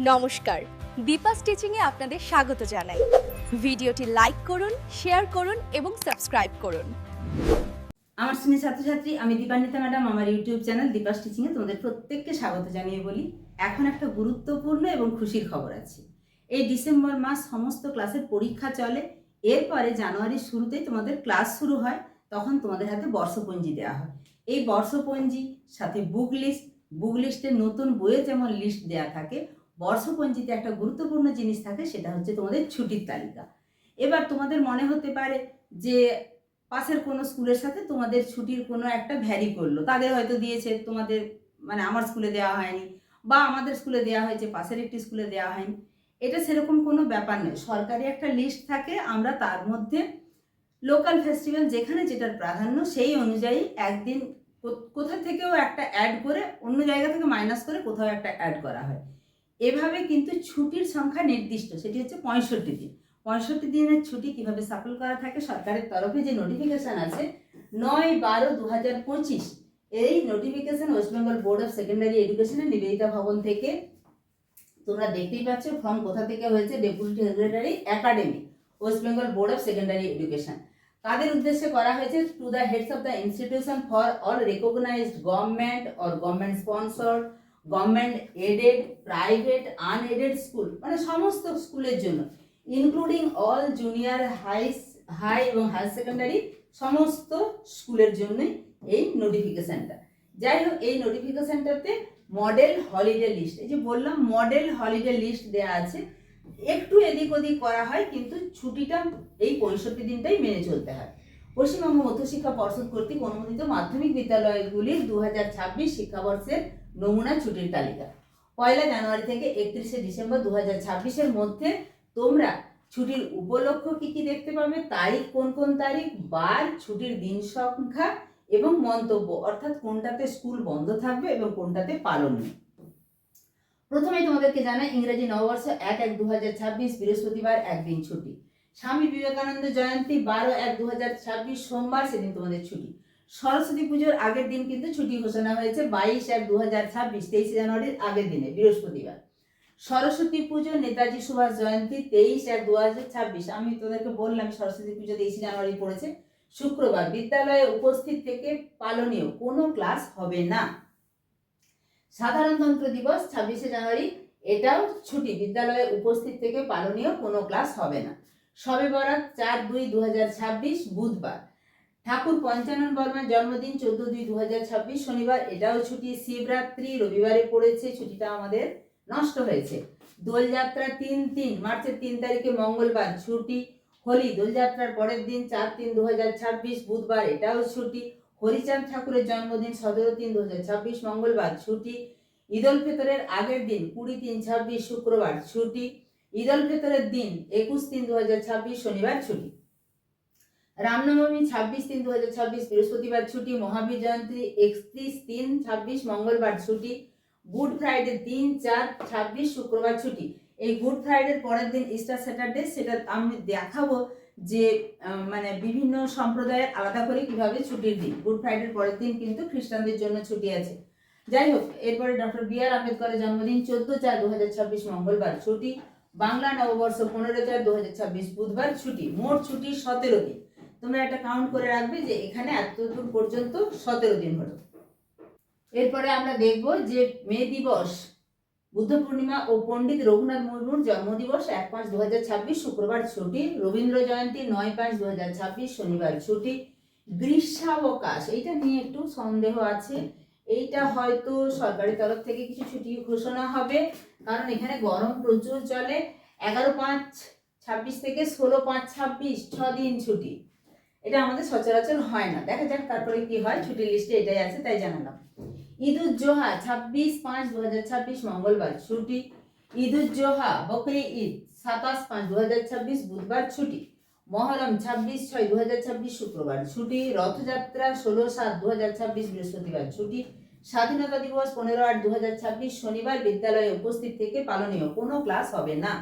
নমস্কার। দীপা স্টিচিংয়ে আপনাদের স্বাগত জানাই। ভিডিওটি লাইক করুন, শেয়ার করুন এবং সাবস্ক্রাইব করুন। আমার শ্রেণির ছাত্রছাত্রী, আমি দীপান্বিতা ম্যাডাম, আমার ইউটিউব চ্যানেল দীপা স্টিচিংয়ে তোমাদের প্রত্যেককে স্বাগত জানিয়ে বলি। এখন একটা গুরুত্বপূর্ণ এবং খুশির খবর আছে। এই ডিসেম্বর মাস সমস্ত ক্লাসের পরীক্ষা চলে। এরপরে জানুয়ারির শুরুতেই তোমাদের ক্লাস শুরু হয়। তখন তোমাদের হাতে বর্ষপঞ্জি দেওয়া হয়। এই বর্ষপঞ্জি, সাথে বুক লিস্ট। বুক লিস্টের নতুন বইয়ে যেমন লিস্ট দেওয়া থাকে বর্ষপঞ্জিতে একটা গুরুত্বপূর্ণ জিনিস থাকে, সেটা হচ্ছে তোমাদের ছুটির তালিকা। এবার তোমাদের মনে হতে পারে যে পাশের কোনো স্কুলের সাথে তোমাদের ছুটির কোনো একটা ভ্যারি করল। তাদের হয়তো দিয়েছে তোমাদের মানে আমার স্কুলে দেওয়া হয়নি বা আমাদের স্কুলে দেওয়া হয়েছে, পাশের একটি স্কুলে দেওয়া হয়নি। এটা সেরকম কোনো ব্যাপার নয়। সরকারি একটা লিস্ট থাকে, আমরা তার মধ্যে লোকাল ফেস্টিভ্যাল যেখানে যেটার প্রাধান্য, সেই অনুযায়ী একদিন কোথা থেকেও একটা অ্যাড করে, অন্য জায়গা থেকে মাইনাস করে কোথাও একটা অ্যাড করা হয়। এভাবে কিন্তু ছুটির সংখ্যা নির্দিষ্ট, সেটি হচ্ছে পঁয়ষট্টি দিন। পঁয়ষট্টি দিনের ছুটি কীভাবে সাপোর্ট করা থাকে, সরকারের তরফে যে নোটিফিকেশন আছে, নয় বারো দু হাজার পঁচিশ, এই notification West Bengal board of secondary এডুকেশনের নিবেদিতা ভবন থেকে তোমরা দেখতেই পাচ্ছ ফর্ম কোথা থেকে হয়েছে deputy secretary academy West Bengal board of secondary education তাদের উদ্দেশ্যে করা হয়েছে to the heads of the institution for all recognised government or government sponsored government aided private unaided school মানে সমস্ত স্কুলের জন্য including all junior high high এবং higher secondary সমস্ত স্কুলের জন্যই এই নোটিফিকেশানটা যাই হোক, এই নোটিফিকেশনটাতে মডেল হলিডে লিস্ট এই যে বললাম মডেল হলিডে লিস্ট দেওয়া আছে, একটু এদিক ওদিক করা হয়, কিন্তু ছুটিটা এই পঁয়ষট্টি দিনটাই মেনে চলতে হয়। পশ্চিমবঙ্গ মধ্যশিক্ষা পর্ষদ কর্তৃক অনুমোদিত মাধ্যমিক বিদ্যালয়গুলির দু হাজার ছাব্বিশ শিক্ষাবর্ষের নমুনা ছুটির তালিকা। পয়লা জানুয়ারি থেকে একত্রিশে ডিসেম্বর দু হাজার ছাব্বিশের মধ্যে তোমরা ছুটির উপলক্ষ কি কি দেখতে পাবে? তারিখ কোন কোন তারিখ? বার, ছুটির দিন সংখ্যা এবং মন্তব্য। অর্থাৎ কোনটাতে স্কুল বন্ধ থাকবে এবং কোনটাতে পালন নেই। প্রথমেই তোমাদেরকে জানাই, ইংরেজি নববর্ষ এক এক দু হাজার ছাব্বিশ, বৃহস্পতিবার একদিন ছুটি। স্বামী বিবেকানন্দ জয়ন্তী বারো এক দু হাজার ছাব্বিশ সোমবার সেদিন তোমাদের ছুটি। সরস্বতী পুজোর আগের দিন কিন্তু ছুটি ঘোষণা হয়েছে, বাইশ এক দু হাজার ছাব্বিশ, তেইশে জানুয়ারির আগের দিনে, বৃহস্পতিবার। সরস্বতী পুজো, নেতাজি সুভাষ জয়ন্তী, তেইশ এক দু হাজার ছাব্বিশ। আমি তোদেরকে বললাম, সরস্বতী পুজো তেইশে জানুয়ারি পড়েছে। শুক্রবার, বিদ্যালয়ে উপস্থিত থেকে পালনীয় কোনো ক্লাস হবে না। সাধারণতন্ত্র দিবস, ছাব্বিশে জানুয়ারি, এটাও ছুটি। বিদ্যালয়ে উপস্থিত থেকে পালনীয় কোনো ক্লাস হবে না। সবে বরাত, চার দুই দু হাজার ছাব্বিশ, বুধবার। ঠাকুর পঞ্চানন বর্মার জন্মদিন চোদ্দ দুই দু শনিবার, এটাও ছুটি, শিবরাত্রি, রবিবারে পড়েছে, ছুটিটা আমাদের নষ্ট হয়েছে। দোলযাত্রা তিন তিন, মার্চের তিন তারিখে মঙ্গলবার ছুটি, হোলি দোলযাত্রার পরের দিন চার তিন দু বুধবার এটাও ছুটি, হরিচাঁদ ঠাকুরের জন্মদিন সতেরো তিন দু মঙ্গলবার ছুটি, ঈদ উল ফিতরের আগের দিন কুড়ি তিন ছাব্বিশ, শুক্রবার ছুটি, ঈদ উল ফিতরের দিন একুশ তিন দু শনিবার ছুটি। রামনবমী ছাব্বিশ তিন দু ছাব্বিশ বৃহস্পতিবার ছুটি, মহাবীর জয়ন্তী একত্রিশ তিন ছাব্বিশ মঙ্গলবার ছুটি, গুড ফ্রাইডে তিন চার ছাব্বিশ শুক্রবার ছুটি। এই গুড ফ্রাইডের পরের দিন ইস্টার স্যাটারডে, সেটা আমি দেখাবো যে মানে বিভিন্ন সম্প্রদায়ের আলাদা করে কীভাবে ছুটির দিন। গুড ফ্রাইডের পরের দিন কিন্তু খ্রিস্টানদের জন্য ছুটি আছে। যাই হোক, এরপরে ডক্টর বি আর আম্বেদকরের জন্মদিন চোদ্দ চার দু হাজার ছাব্বিশ মঙ্গলবার ছুটি, বাংলা নববর্ষ পনেরো চার দু হাজার ছাব্বিশ বুধবার ছুটি। মোট ছুটি সতেরো দিন। তোমরা একটা কাউন্ট করে রাখবে যে এখানে এত দূর পর্যন্ত সতেরো দিন হলো। এরপরে আমরা দেখব যে মে দিবস, বুদ্ধ পূর্ণিমা ও পণ্ডিত রঘুনাথ মুর্মুর জন্মদিবস এক পাঁচ দু শুক্রবার ছুটি, রবীন্দ্র জয়ন্তী নয় পাঁচ দু শনিবার ছুটি, গ্রীষ্মাবকাশ, এইটা নিয়ে একটু সন্দেহ আছে। এইটা হয়তো সরকারি তরফ থেকে কিছু ছুটি ঘোষণা হবে, কারণ এখানে গরম প্রচুর চলে। এগারো পাঁচ ছাব্বিশ থেকে ষোলো পাঁচ ছাব্বিশ, ছ দিন ছুটি। এটা আমাদের সচরাচর হয় না। দেখা যাক তারপরে কি হয়, ছুটির লিস্টে এটাই আছে, তাই জানালাম। ঈদুজ্জোহা ছাব্বিশ পাঁচ দু হাজার ছাব্বিশ মঙ্গলবার ছুটি। ঈদুজ্জোহা বকরি ঈদ, সাতাশ পাঁচ দু হাজার ছাব্বিশ বুধবার ছুটি। মহরম, ছাব্বিশ ছয় দু হাজার ছাব্বিশ শুক্রবার ছুটি। রথযাত্রা, ষোলো সাত দু হাজার ছাব্বিশ বৃহস্পতিবার ছুটি। স্বাধীনতা দিবস, পনেরো আট দু হাজার ছাব্বিশ শনিবার বিদ্যালয়ে উপস্থিত থেকে পালনীয় কোনো ক্লাস হবে না।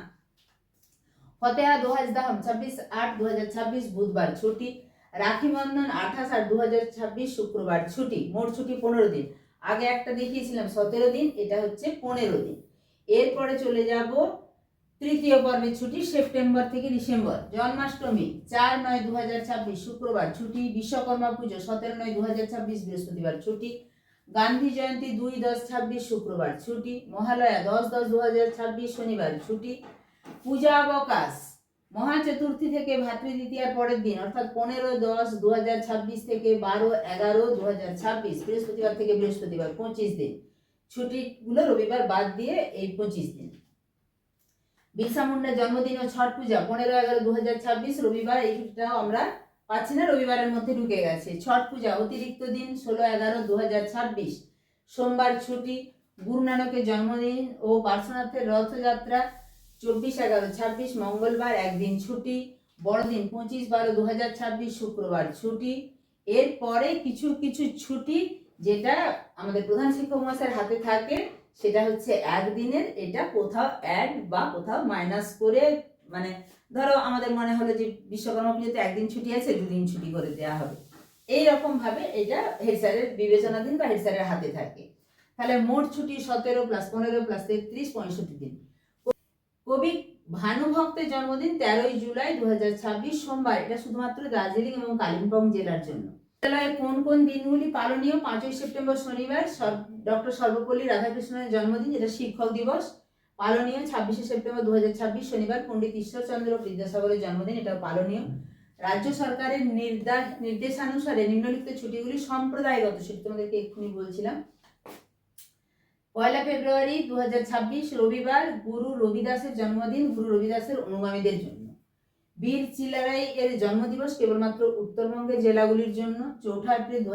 ফতেহা, দোহাজ দাহম, ছাব্বিশ আট দু হাজার ছাব্বিশ বুধবার ছুটি। রাখি বন্ধন আঠাশ আট দু শুক্রবার ছুটি, মোট ছুটি পনেরো দিন। আগে একটা দেখিয়েছিলাম, সতেরো দিন, এটা হচ্ছে পনেরো দিন। এরপরে চলে যাব তৃতীয় পর্বের ছুটি, সেপ্টেম্বর থেকে ডিসেম্বর, জন্মাষ্টমী, চার নয় দু শুক্রবার ছুটি, বিশ্বকর্মা পুজো, সতেরো নয় দু বৃহস্পতিবার ছুটি, গান্ধী জয়ন্তী দুই দশ ছাব্বিশ শুক্রবার ছুটি, মহালয়া দশ দশ দু শনিবার ছুটি, পূজা অবকাশ মহা চতুর্থী থেকে ভাতৃদ্বিতীয়ার পরের দিন, অর্থাৎ পনেরো দশ দু থেকে বারো এগারো দু বৃহস্পতিবার থেকে বৃহস্পতিবার, পঁচিশ দিন। ছুটিগুলো রবিবার বাদ দিয়ে এই পঁচিশ দিন। বিরসা মুন্ডার জন্মদিন ও ছট পূজা, পনেরো এগারো দু রবিবার এই ছুটিটাও আমরা পাচ্ছি না, রবিবারের মধ্যে ঢুকে গেছে। ছট পূজা, অতিরিক্ত দিন ষোলো এগারো দু সোমবার ছুটি গুরু নানকের জন্মদিন ও পার্শ্বনাথের রথযাত্রা চব্বিশ এগারো, ছাব্বিশ মঙ্গলবার, একদিন ছুটি, বড়দিন পঁচিশ বারো দু হাজার ছাব্বিশ শুক্রবার ছুটি। এরপরে কিছু কিছু ছুটি যেটা আমাদের প্রধান শিক্ষক মহাশয়ের হাতে থাকে, সেটা হচ্ছে একদিনের, এটা কোথাও অ্যাড বা কোথাও মাইনাস করে মানে ধরো আমাদের মনে হলো যে বিশ্বকর্মা পুজোতে একদিন ছুটি আছে, দুদিন ছুটি করে দেওয়া হবে। এই রকম ভাবে এটা হেড স্যারের বিবেচনাধীন বা হেড স্যারের হাতে থাকে। তাহলে মোট ছুটি সতেরো প্লাস পনেরো প্লাস তেত্রিশ, পঁয়ষট্টি দিন। কবি ভানুভক্তের জন্মদিন তেরোই জুলাই দুহাজার ছাব্বিশ সোমবার। এটা শুধুমাত্র দার্জিলিং এবং কালিম্পং জেলার জন্য। বিদ্যালয়ে কোন কোন দিনগুলি পালনীয়? পাঁচই সেপ্টেম্বর শনিবার ডক্টর সর্বপল্লী রাধাকৃষ্ণের জন্মদিন, যেটা শিক্ষক দিবস। পালনীয় ছাব্বিশে সেপ্টেম্বর দু হাজার ছাব্বিশ শনিবার পণ্ডিত ঈশ্বরচন্দ্র বিদ্যাসাগরের জন্মদিন, এটাও পালনীয়। রাজ্য সরকারের নির্দেশ নির্দেশানুসারে নিম্নলিখিত ছুটিগুলি সম্প্রদায়গত ছুটি, তোমাদেরকে এক্ষুনি বলছিলাম। পয়লা ফেব্রুয়ারি দুহাজার ছাব্বিশ রবিবার গুরু রবিদাসের জন্মদিন, গুরু রবিদাসের অনুগামীদের জন্য। বীর চিলারাই এর জন্মদিবস কেবলমাত্র উত্তরবঙ্গের জেলাগুলির জন্য। চৌঠা এপ্রিল দু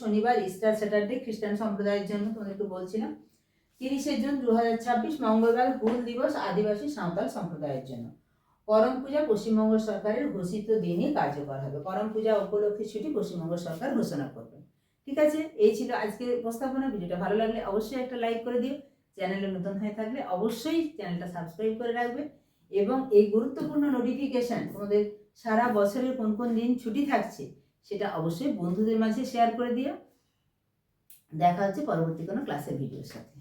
শনিবার, ইস্টার স্যাটারডে, খ্রিস্টান সম্প্রদায়ের জন্য তোমাদেরকে বলছিলাম। তিরিশে জুন দু হাজার ছাব্বিশ মঙ্গলবার হুল দিবস আদিবাসী সাঁওতাল সম্প্রদায়ের জন্য। করম পূজা পশ্চিমবঙ্গ সরকারের ঘোষিত দিনই কার্যকর হবে। করম পূজা উপলক্ষে ছুটি পশ্চিমবঙ্গ সরকার ঘোষণা করবে। ঠিক আছে? এই ছিল আজকের উপস্থাপনা। ভিডিওটা ভালো লাগলে অবশ্যই একটা লাইক করে দিও। চ্যানেলে নতুন হয়ে থাকলে অবশ্যই চ্যানেলটা সাবস্ক্রাইব করে রাখবে এবং এই গুরুত্বপূর্ণ নোটিফিকেশান তোমাদের সারা বছরের কোন কোন দিন ছুটি থাকছে, সেটা অবশ্যই বন্ধুদের মাঝে শেয়ার করে দিও। দেখা হচ্ছে পরবর্তী কোনো ক্লাসের ভিডিওর সাথে।